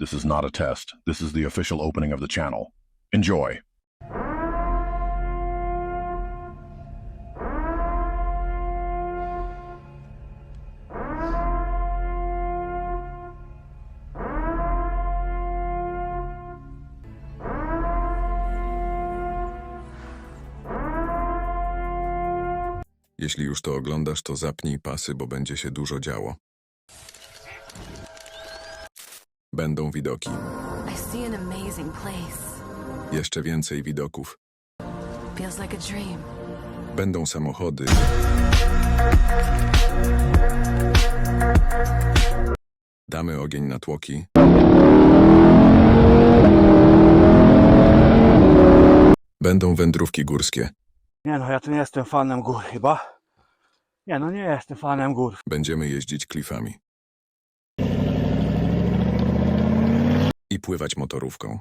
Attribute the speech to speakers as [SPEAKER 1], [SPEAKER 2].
[SPEAKER 1] This is not a test. This is the official opening of the channel. Enjoy.
[SPEAKER 2] Jeśli już to oglądasz, to zapnij pasy, bo będzie się dużo działo. Będą widoki.
[SPEAKER 3] I see an amazing place.
[SPEAKER 2] Jeszcze więcej widoków.
[SPEAKER 3] Feels like a dream.
[SPEAKER 2] Będą samochody. Damy ogień na tłoki. Będą wędrówki górskie.
[SPEAKER 4] Nie no, ja tu nie jestem fanem gór chyba. Nie no, nie jestem fanem gór.
[SPEAKER 2] Będziemy jeździć klifami. I pływać motorówką.